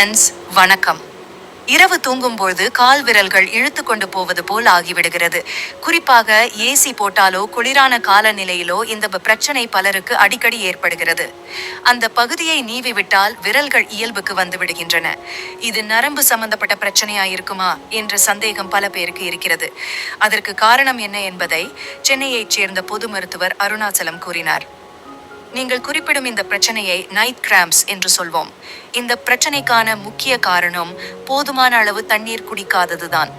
Friends வணக்கம். இரவு தூங்கும்போது கால் விரல்கள் இழுத்து கொண்டு போவது போல் ஆகிவிடுகிறது. குறிப்பாக ஏசி போட்டாலோ குளிரான காலநிலையிலோ இந்த பிரச்சனை பலருக்கு அடிக்கடி ஏற்படுகிறது. அந்த பகுதியை நீவிவிட்டால் விரல்கள் இயல்புக்கு வந்து விடுகின்றன. இது நரம்பு சம்பந்தப்பட்ட பிரச்சனையா இருக்குமா என்ற சந்தேகம் பல பேருக்கு இருக்கிறது. அதற்கு காரணம் என்ன என்பதை சென்னையைச் சேர்ந்த பொது மருத்துவர் அருணாச்சலம் கூறினார். நீங்கள் குறிப்பிடும் இந்த பிரச்சனையை நைட் கிராம்ஸ் என்று சொல்வோம். இந்த பிரச்சனைக்கான முக்கிய காரணம் போதுமான அளவு தண்ணீர் குடிக்காததுதான்.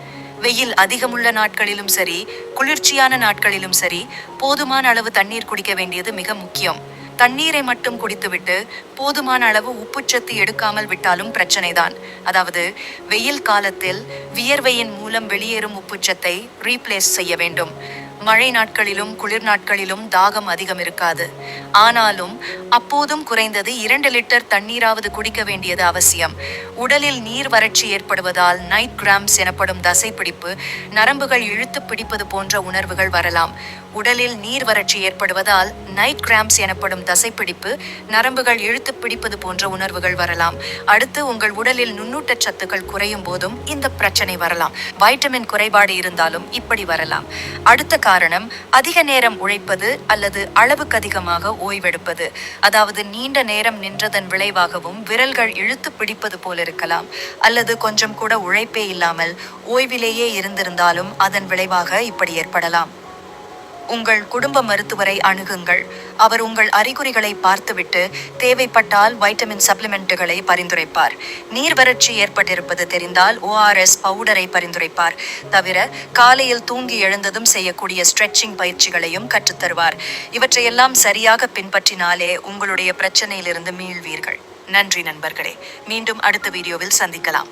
வெயில் அதிகமுள்ள நாட்களிலும் சரி குளிர்ச்சியான நாட்களிலும் சரி போதுமான அளவு தண்ணீர் குடிக்க வேண்டியது மிக முக்கியம். தண்ணீரை மட்டும் குடித்துவிட்டு போதுமான அளவு உப்புச்சத்து எடுக்காமல் விட்டாலும் பிரச்சனைதான். அதாவது வெயில் காலத்தில் வியர்வையின் மூலம் வெளியேறும் உப்புச்சத்தை ரீப்ளேஸ் செய்ய வேண்டும். மழை நாட்களிலும் குளிர் நாட்களிலும் தாகம் அதிகம் இருக்காது. ஆனாலும் அப்போதும் குறைந்தது இரண்டு லிட்டர் தண்ணீராவது குடிக்க வேண்டியது அவசியம். உடலில் நீர் வறட்சி ஏற்படுவதால் நைட் கிராம்ஸ் எனப்படும் தசைப்பிடிப்பு நரம்புகள் இழுத்து பிடிப்பது போன்ற உணர்வுகள் வரலாம். உடலில் நீர் வறட்சி ஏற்படுவதால் நைட் கிராம்ஸ் எனப்படும் தசைப்பிடிப்பு நரம்புகள் இழுத்து பிடிப்பது போன்ற உணர்வுகள் வரலாம். அடுத்து உங்கள் உடலில் நுண்ணூட்ட சத்துக்கள் குறையும் போதும் இந்த பிரச்சனை வரலாம். வைட்டமின் குறைபாடு இருந்தாலும் இப்படி வரலாம். அடுத்த காரணம் அதிக நேரம் உழைப்பது அல்லது அளவுக்கு அதிகமாக ஓய்வெடுப்பது. அதாவது நீண்ட நேரம் நின்றதன் விளைவாகவும் விரல்கள் இழுத்து பிடிப்பது போல இருக்கலாம். அல்லது கொஞ்சம் கூட உழைப்பே இல்லாமல் ஓய்விலேயே இருந்திருந்தாலும் அதன் விளைவாக இப்படி ஏற்படலாம். உங்கள் குடும்ப மருத்துவரை அணுகுங்கள். அவர் உங்கள் அறிகுறிகளை பார்த்துவிட்டு தேவைப்பட்டால் வைட்டமின் சப்ளிமெண்ட்டுகளை பரிந்துரைப்பார். நீர் வறட்சி ஏற்பட்டிருப்பது தெரிந்தால் ஓஆர்எஸ் பவுடரை பரிந்துரைப்பார். தவிர காலையில் தூங்கி எழுந்ததும் செய்யக்கூடிய ஸ்ட்ரெச்சிங் பயிற்சிகளையும் கற்றுத்தருவார். இவற்றையெல்லாம் சரியாக பின்பற்றினாலே உங்களுடைய பிரச்சனையிலிருந்து மீள்வீர்கள். நன்றி நண்பர்களே. மீண்டும் அடுத்த வீடியோவில் சந்திக்கலாம்.